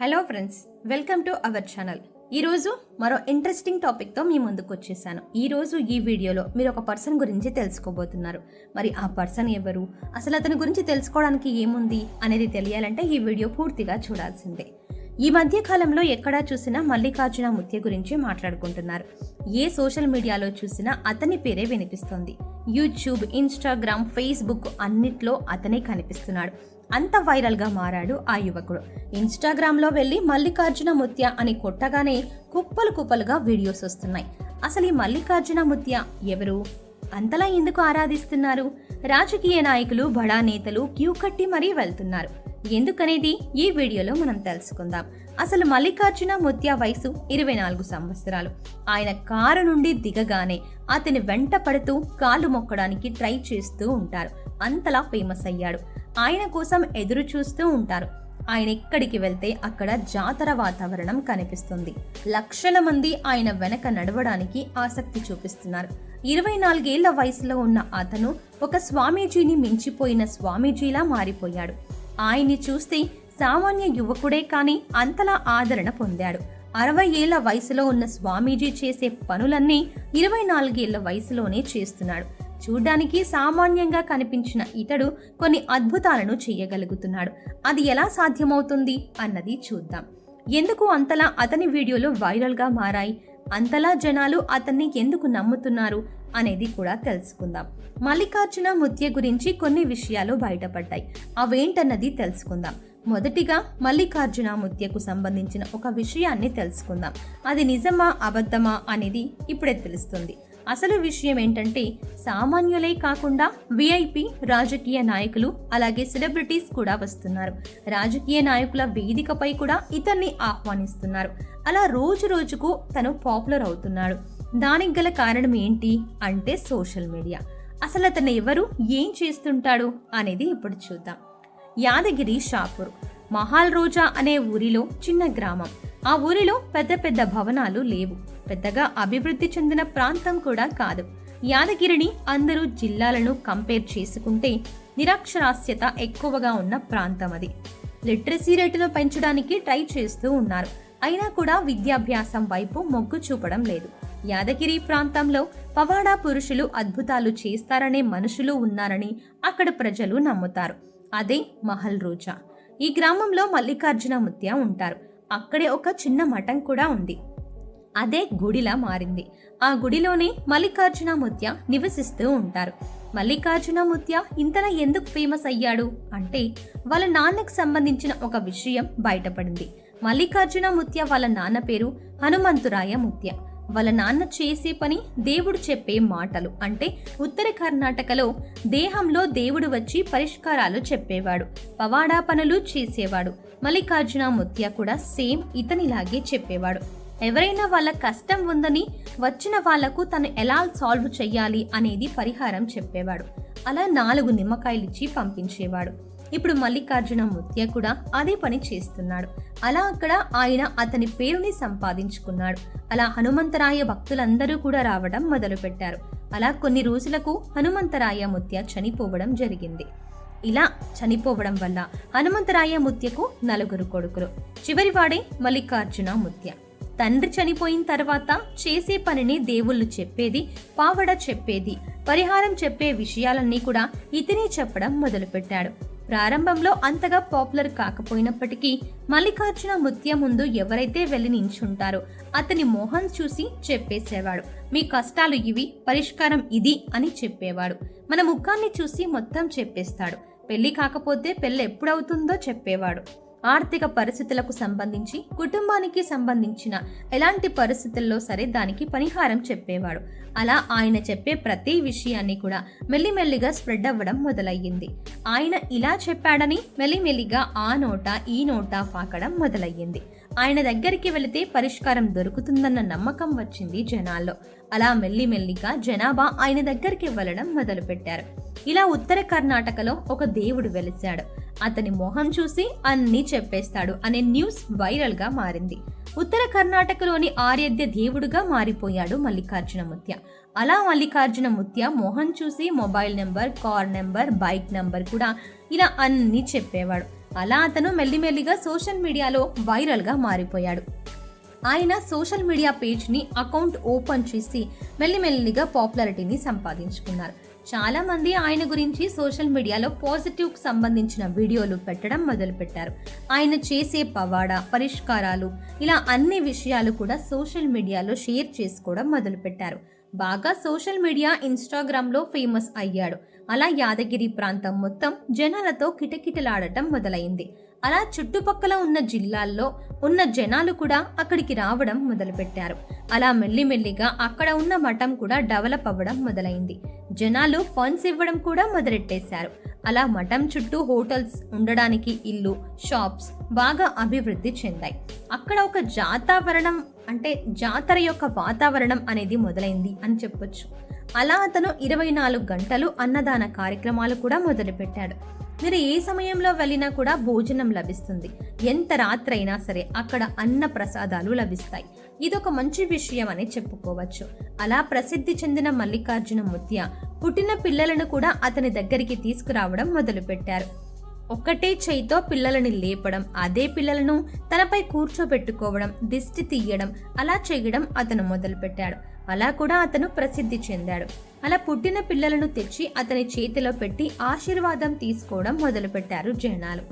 Hello friends welcome to our channel. ఈరోజు మరో interesting టాపిక్తో మీ ముందుకు వచ్చేసాను. ఈరోజు ఈ వీడియోలో మీరు ఒక పర్సన్ గురించి తెలుసుకోబోతున్నారు. మరి ఆ పర్సన్ ఎవరు? అసలు అతని గురించి తెలుసుకోవడానికి ఏముంది? అనేది తెలియాలంటే ఈ వీడియో పూర్తిగా చూడాల్సిందే. ఈ మధ్య కాలంలో ఎక్కడా చూసినా మల్లికార్జున ముత్య గురించి మాట్లాడుకుంటున్నారు. ఏ సోషల్ మీడియాలో చూసినా అతని పేరే వినిపిస్తోంది. యూట్యూబ్ ఇన్స్టాగ్రామ్ ఫేస్బుక్ అన్నిట్లో అతనే కనిపిస్తున్నాడు. అంత వైరల్గా మారాడు ఆ యువకుడు. ఇన్స్టాగ్రామ్లో వెళ్ళి మల్లికార్జున ముత్య అని కొట్టగానే కుప్పలు కుప్పలుగా వీడియోస్ వస్తున్నాయి. అసలు ఈ మల్లికార్జున ముత్య ఎవరు? అంతలా ఎందుకు ఆరాధిస్తున్నారు? రాజకీయ నాయకులు బడా నేతలు క్యూ కట్టి మరీ వెళ్తున్నారు. ఎందుకనేది? ఈ వీడియోలో మనం తెలుసుకుందాం. అసలు మల్లికార్జున ముత్యా వయసు ఇరవై నాలుగు సంవత్సరాలు. ఆయన కారు నుండి దిగగానే అతని వెంట పడుతూ కాలు మొక్కడానికి ట్రై చేస్తూ ఉంటారు. అంతలా ఫేమస్ అయ్యాడు. ఆయన కోసం ఎదురు చూస్తూ ఉంటారు. ఆయన ఎక్కడికి వెళ్తే అక్కడ జాతర వాతావరణం కనిపిస్తుంది. లక్షల మంది ఆయన వెనక నడవడానికి ఆసక్తి చూపిస్తున్నారు. ఇరవై నాలుగేళ్ళ వయసులో ఉన్న అతను ఒక స్వామీజీని మించిపోయిన స్వామీజీలా మారిపోయాడు. ఆయన్ని చూస్తే సామాన్య యువకుడే కాని అంతలా ఆదరణ పొందాడు. అరవై ఏళ్ళ వయసులో ఉన్న స్వామీజీ చేసే పనులన్నీ ఇరవై నాలుగేళ్ళ వయసులోనే చేస్తున్నాడు. చూడ్డానికి సామాన్యంగా కనిపించిన ఇతడు కొన్ని అద్భుతాలను చేయగలుగుతున్నాడు. అది ఎలా సాధ్యమవుతుంది అన్నది చూద్దాం. ఎందుకు అంతలా అతని వీడియోలు వైరల్గా మారాయి? అంతలా జనాలు అతన్ని ఎందుకు నమ్ముతున్నారు? అనేది కూడా తెలుసుకుందాం. మల్లికార్జున ముత్య గురించి కొన్ని విషయాలు బయటపడ్డాయి. అవేంటన్నది తెలుసుకుందాం. మొదటిగా మల్లికార్జున ముత్యకు సంబంధించిన ఒక విషయాన్ని తెలుసుకుందాం. అది నిజమా అబద్ధమా అనేది ఇప్పుడే తెలుస్తుంది. అసలు విషయం ఏంటంటే సామాన్యులే కాకుండా విఐపి రాజకీయ నాయకులు అలాగే సెలబ్రిటీస్ కూడా వస్తున్నారు. రాజకీయ నాయకుల వేదికపై కూడా ఇతన్ని ఆహ్వానిస్తున్నారు. అలా రోజు రోజుకు తను పాపులర్ అవుతున్నాడు. దానికి గల కారణం ఏంటి అంటే సోషల్ మీడియా. అసలు అతను ఎవరు? ఏం చేస్తుంటాడు? అనేది ఇప్పుడు చూద్దాం. యాదగిరి షాపూర్. మహాల్ రోజా అనే ఊరిలో చిన్న గ్రామం. ఆ ఊరిలో పెద్ద పెద్ద భవనాలు లేవు. పెద్దగా అభివృద్ధి చెందిన ప్రాంతం కూడా కాదు. యాదగిరిని అందరూ జిల్లాలను కంపేర్ చేసుకుంటే నిరక్షరాస్యత ఎక్కువగా ఉన్న ప్రాంతం అది. లిటరసీ రేటును పెంచడానికి ట్రై చేస్తూ ఉన్నారు. అయినా కూడా విద్యాభ్యాసం వైపు మొగ్గు చూపడం లేదు. యాదగిరి ప్రాంతంలో పవాడా పురుషులు అద్భుతాలు చేస్తారనే మనుషులు ఉన్నారని అక్కడ ప్రజలు నమ్ముతారు. అదే మహల్ రోజా. ఈ గ్రామంలో మల్లికార్జున ముత్య ఉంటారు. అక్కడే ఒక చిన్న మఠం కూడా ఉంది. అదే గుడిలా మారింది. ఆ గుడిలోనే మల్లికార్జున ముత్య నివసిస్తూ ఉంటారు. మల్లికార్జున ముత్య ఇంతలా ఎందుకు ఫేమస్ అయ్యాడు అంటే వాళ్ళ నాన్నకు సంబంధించిన ఒక విషయం బయటపడింది. మల్లికార్జున ముత్య వాళ్ళ నాన్న పేరు హనుమంతురాయ ముత్య. వాళ్ళ నాన్న చేసే పని దేవుడు చెప్పే మాటలు. అంటే ఉత్తర కర్ణాటకలో దేహంలో దేవుడు వచ్చి పరిష్కారాలు చెప్పేవాడు. పవాడా పనులు చేసేవాడు. మల్లికార్జున ముత్య కూడా సేమ్ ఇతనిలాగే చెప్పేవాడు. ఎవరైనా వాళ్ళ కష్టం ఉందని వచ్చిన వాళ్ళకు తను ఎలా సాల్వ్ చెయ్యాలి అనేది పరిహారం చెప్పేవాడు. అలా నాలుగు నిమ్మకాయలు ఇచ్చి పంపించేవాడు. ఇప్పుడు మల్లికార్జున ముత్య కూడా అదే పని చేస్తున్నాడు. అలా అక్కడ ఆయన అతని పేరుని సంపాదించుకున్నాడు. అలా హనుమంతరాయ భక్తులందరూ కూడా రావడం మొదలుపెట్టారు. అలా కొన్ని రోజులకు హనుమంతరాయ ముత్య చనిపోవడం జరిగింది. ఇలా చనిపోవడం వల్ల హనుమంతరాయ ముత్యకు నలుగురు కొడుకులు. చివరివాడే మల్లికార్జున ముత్య. తండ్రి చనిపోయిన తర్వాత చేసే పనిని దేవుళ్ళు చెప్పేది పావడ చెప్పేది పరిహారం చెప్పే విషయాలన్నీ కూడా ఇతనే చెప్పడం మొదలుపెట్టాడు. ప్రారంభంలో అంతగా పాపులర్ కాకపోయినప్పటికీ మల్లికార్జున ముత్య ముందు ఎవరైతే వెళ్ళి నించుంటారో అతని మోహన్ చూసి చెప్పేసేవాడు. మీ కష్టాలు ఇవి పరిష్కారం ఇది అని చెప్పేవాడు. మన ముఖాన్ని చూసి మొత్తం చెప్పేస్తాడు. పెళ్ళి కాకపోతే పెళ్ళి ఎప్పుడవుతుందో చెప్పేవాడు. ఆర్థిక పరిస్థితులకు సంబంధించి కుటుంబానికి సంబంధించిన ఎలాంటి పరిస్థితుల్లో సరే దానికి పరిహారం చెప్పేవాడు. అలా ఆయన చెప్పే ప్రతి విషయాన్ని కూడా మెల్లిమెల్లిగా స్ప్రెడ్ అవ్వడం మొదలయ్యింది. ఆయన ఇలా చెప్పాడని మెల్లిమెల్లిగా ఆ నోట ఈ నోట పాకడం మొదలయ్యింది. ఆయన దగ్గరికి వెళితే పరిష్కారం దొరుకుతుందన్న నమ్మకం వచ్చింది జనాల్లో. అలా మెల్లిమెల్లిగా జనాభా ఆయన దగ్గరికి వెళ్ళడం మొదలుపెట్టారు. ఇలా ఉత్తర కర్ణాటకలో ఒక దేవుడు వెలిశాడు. అతని మొహం చూసి అన్నీ చెప్పేస్తాడు అనే న్యూస్ వైరల్గా మారింది. ఉత్తర కర్ణాటకలోని ఆర్యద్య దేవుడుగా మారిపోయాడు మల్లికార్జున ముత్య అలా మల్లికార్జున ముత్య మొహం చూసి mobile number car number bike number కూడా ఇలా అన్నీ చెప్పేవాడు. అలా అతను మెల్లిమెల్లిగా సోషల్ మీడియాలో వైరల్గా మారిపోయాడు. ఆయన సోషల్ మీడియా పేజ్ని అకౌంట్ ఓపెన్ చేసి మెల్లిమెల్లిగా పాపులారిటీని సంపాదించుకున్నారు. చాలామంది ఆయన గురించి సోషల్ మీడియాలో పాజిటివ్కి సంబంధించిన వీడియోలు పెట్టడం మొదలుపెట్టారు. ఆయన చేసే పవాడా పరిష్కారాలు ఇలా అన్ని విషయాలు కూడా సోషల్ మీడియాలో షేర్ చేసుకోవడం మొదలుపెట్టారు. బాగా సోషల్ మీడియా ఇన్స్టాగ్రామ్లో ఫేమస్ అయ్యాడు. అలా యాదగిరి ప్రాంతం మొత్తం జనాలతో కిటకిటలాడటం మొదలైంది. అలా చుట్టుపక్కల ఉన్న జిల్లాల్లో ఉన్న జనాలు కూడా అక్కడికి రావడం మొదలుపెట్టారు. అలా మెల్లిమెల్లిగా అక్కడ ఉన్న మఠం కూడా డెవలప్ అవ్వడం మొదలైంది. జనాలు ఫండ్స్ ఇవ్వడం కూడా మొదలెట్టేశారు. అలా మఠం చుట్టూ హోటల్స్ ఉండడానికి ఇల్లు షాప్స్ బాగా అభివృద్ధి చెందాయి. అక్కడ ఒక జాతావరణం అంటే జాతర యొక్క వాతావరణం అనేది మొదలైంది అని చెప్పొచ్చు. అలా అతను ఇరవై నాలుగు గంటలు అన్నదాన కార్యక్రమాలు కూడా మొదలుపెట్టాడు. మీరు ఏ సమయంలో వెళ్ళినా కూడా భోజనం లభిస్తుంది. ఎంత రాత్రైనా సరే అక్కడ అన్న ప్రసాదాలు లభిస్తాయి. ఇదొక మంచి విషయం అని చెప్పుకోవచ్చు. అలా ప్రసిద్ధి చెందిన మల్లికార్జున ముత్య పుట్టిన పిల్లలను కూడా అతని దగ్గరికి తీసుకురావడం మొదలుపెట్టారు. ఒక్కటే చేయితో పిల్లలని లేపడం అదే పిల్లలను తనపై కూర్చోబెట్టుకోవడం దిష్టి తీయడం అలా చేయడం అతను మొదలుపెట్టాడు. అలా కూడా అతను ప్రసిద్ధి చెందాడు. అలా పుట్టిన పిల్లలను తెచ్చి అతని చేతిలో పెట్టి ఆశీర్వాదం తీసుకోవడం మొదలుపెట్టారు జనాలు.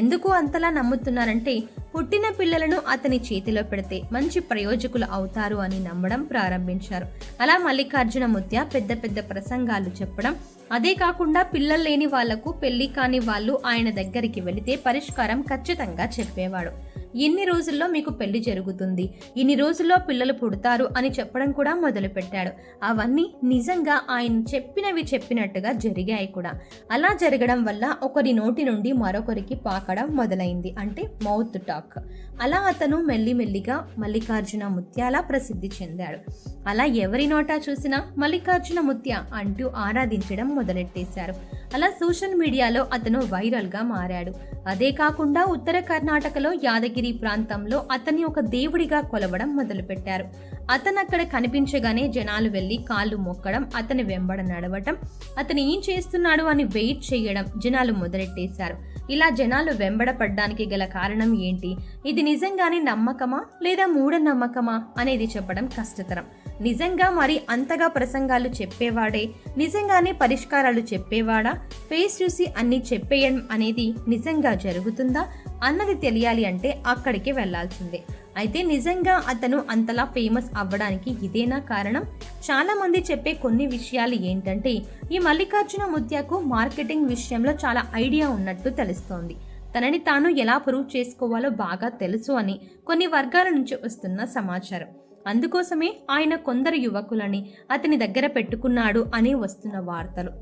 ఎందుకు అంతలా నమ్ముతున్నారంటే పుట్టిన పిల్లలను అతని చేతిలో పెడితే మంచి ప్రయోజకులు అవుతారు అని నమ్మడం ప్రారంభించారు. అలా మల్లికార్జున ముత్య పెద్ద పెద్ద ప్రసంగాలు చెప్పడం అదే కాకుండా పిల్లలు లేని వాళ్ళకు పెళ్ళి కాని వాళ్ళు ఆయన దగ్గరికి వెళితే పరిష్కారం ఖచ్చితంగా చెప్పేవాడు. ఎన్ని రోజుల్లో మీకు పెళ్ళి జరుగుతుంది. ఇన్ని రోజుల్లో పిల్లలు పుడతారు అని చెప్పడం కూడా మొదలుపెట్టాడు. అవన్నీ నిజంగా ఆయన చెప్పినవి చెప్పినట్టుగా జరిగాయి కూడా. అలా జరగడం వల్ల ఒకరి నోటి నుండి మరొకరికి పాకడం మొదలైంది. అంటే మౌత్ టాక్. అలా అతను మెల్లిమెల్లిగా మల్లికార్జున ముత్యాల ప్రసిద్ధి చెందాడు. అలా ఎవరి నోటా చూసినా మల్లికార్జున ముత్య అంటూ ఆరాధించడం మొదలెట్టేశారు. అలా సోషల్ మీడియాలో అతను వైరల్గా మారాడు. అదే కాకుండా ఉత్తర కర్ణాటకలో యాదగిరి ప్రాంతంలో అతన్ని ఒక దేవుడిగా కొలవడం మొదలుపెట్టారు. అతను అక్కడ కనిపించగానే జనాలు వెళ్ళి కాళ్ళు మొక్కడం అతని వెంబడ నడవటం అతను ఏం చేస్తున్నాడు అని వెయిట్ చేయడం జనాలు మొదలెట్టేశారు. ఇలా జనాలు వెంబడపడ్డానికి గల కారణం ఏంటి? ఇది నిజంగానే నమ్మకమా లేదా మూఢనమ్మకమా అనేది చెప్పడం కష్టతరం. నిజంగా మరి అంతగా ప్రసంగాలు చెప్పేవాడే? నిజంగానే పరిష్కారాలు చెప్పేవాడా? ఫేస్ చూసి అన్ని చెప్పేయడం అనేది నిజంగా జరుగుతుందా? అన్నది తెలియాలి అంటే అక్కడికి వెళ్ళాల్సిందే. అయితే నిజంగా అతను అంతలా ఫేమస్ అవ్వడానికి ఇదేనా కారణం? చాలామంది చెప్పే కొన్ని విషయాలు ఏంటంటే ఈ మల్లికార్జున ముత్యాకు మార్కెటింగ్ విషయంలో చాలా ఐడియా ఉన్నట్టు తెలుస్తోంది. తనని తాను ఎలా ప్రూవ్ చేసుకోవాలో బాగా తెలుసు అని కొన్ని వర్గాల నుంచి వస్తున్న సమాచారం. అందుకోసమే ఆయన కొందరు యువకులని అతని దగ్గర పెట్టుకున్నాడు అని వస్తున్న వార్తలు.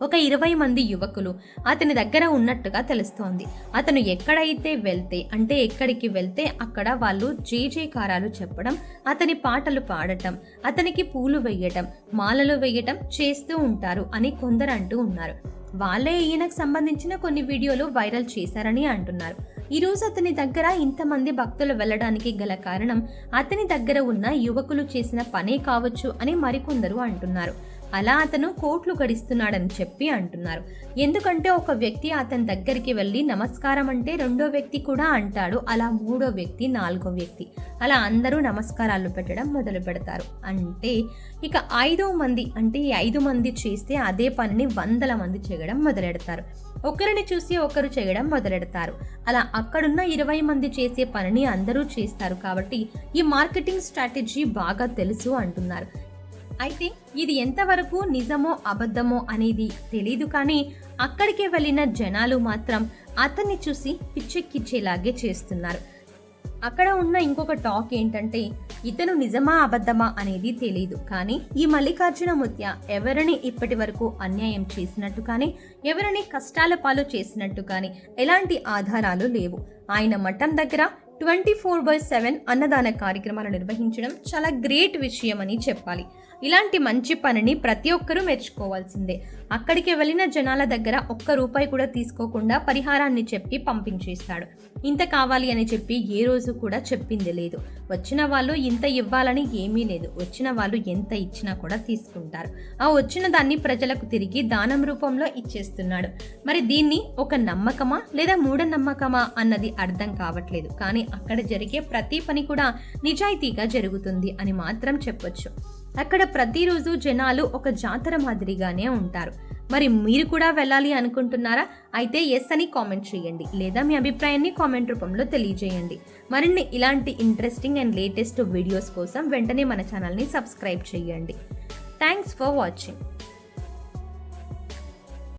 ఒక ఇరవై మంది యువకులు అతని దగ్గర ఉన్నట్టుగా తెలుస్తోంది. అతను ఎక్కడైతే వెళ్తే అంటే ఎక్కడికి వెళ్తే అక్కడ వాళ్ళు జయజయకారాలు చెప్పడం అతని పాటలు పాడటం అతనికి పూలు వేయటం మాలలు వేయటం చేస్తూ ఉంటారు అని కొందరు అంటూ ఉన్నారు. వాళ్ళే ఈయనకు సంబంధించిన కొన్ని వీడియోలు వైరల్ చేశారని అంటున్నారు. ఈరోజు అతని దగ్గర ఇంతమంది భక్తులు వెళ్ళడానికి గల కారణం అతని దగ్గర ఉన్న యువకులు చేసిన పనే కావచ్చు అని మరికొందరు అంటున్నారు. అలా అతను కోట్లు గడిస్తున్నాడని చెప్పి అంటున్నారు. ఎందుకంటే ఒక వ్యక్తి అతని దగ్గరికి వెళ్ళి నమస్కారం అంటే రెండో వ్యక్తి కూడా అంటాడు అలా మూడో వ్యక్తి నాలుగో వ్యక్తి. అలా అందరూ నమస్కారాలు పెట్టడం మొదలు పెడతారు. అంటే ఇక ఐదో మంది అంటే ఈ ఐదు మంది చేస్తే అదే పనిని వందల మంది చేయడం మొదలెడతారు. ఒకరిని చూసి ఒకరు చేయడం మొదలెడతారు. అలా అక్కడున్న ఇరవై మంది చేసే పనిని అందరూ చేస్తారు కాబట్టి ఈ మార్కెటింగ్ స్ట్రాటజీ బాగా తెలుసు అంటున్నారు. అయితే ఇది ఎంతవరకు నిజమో అబద్ధమో అనేది తెలీదు కానీ అక్కడికి వెళ్ళిన జనాలు మాత్రం అతన్ని చూసి పిచ్చెక్కిచ్చేలాగే చేస్తున్నారు. అక్కడ ఉన్న ఇంకొక టాక్ ఏంటంటే ఇతను నిజమా అబద్ధమా అనేది తెలియదు కానీ ఈ మల్లికార్జున ముత్య ఎవరిని ఇప్పటి వరకు అన్యాయం చేసినట్టు కానీ ఎవరిని కష్టాల పాలు చేసినట్టు కానీ ఎలాంటి ఆధారాలు లేవు. ఆయన మఠం దగ్గర ట్వంటీ ఫోర్ బై సెవెన్ అన్నదాన కార్యక్రమాలు నిర్వహించడం చాలా గ్రేట్ విషయం అని చెప్పాలి. ఇలాంటి మంచి పనిని ప్రతి ఒక్కరూ మెచ్చుకోవాల్సిందే. అక్కడికి వెళ్ళిన జనాల దగ్గర ఒక్క రూపాయి కూడా తీసుకోకుండా పరిహారాన్ని చెప్పి పంపించేస్తాడు. ఇంత కావాలి అని చెప్పి ఏ రోజు కూడా చెప్పింది లేదు. వచ్చిన వాళ్ళు ఇంత ఇవ్వాలని ఏమీ లేదు. వచ్చిన వాళ్ళు ఎంత ఇచ్చినా కూడా తీసుకుంటారు. ఆ వచ్చిన దాన్ని ప్రజలకు తిరిగి దానం రూపంలో ఇచ్చేస్తున్నాడు. మరి దీన్ని ఒక నమ్మకమా లేదా మూఢనమ్మకమా అన్నది అర్థం కావట్లేదు. కానీ అక్కడ జరిగే ప్రతి పని కూడా నిజాయితీగా జరుగుతుంది అని మాత్రం చెప్పొచ్చు. అక్కడ ప్రతిరోజు జనాలు ఒక జాతర మాదిరిగానే ఉంటారు. మరి మీరు కూడా వెళ్ళాలి అనుకుంటున్నారా? అయితే ఎస్ అని కామెంట్ చేయండి. లేదా మీ అభిప్రాయాన్ని కామెంట్ రూపంలో తెలియజేయండి. మరిన్ని ఇలాంటి ఇంట్రెస్టింగ్ అండ్ లేటెస్ట్ వీడియోస్ కోసం వెంటనే మన ఛానల్ని సబ్స్క్రైబ్ చేయండి. Thanks for watching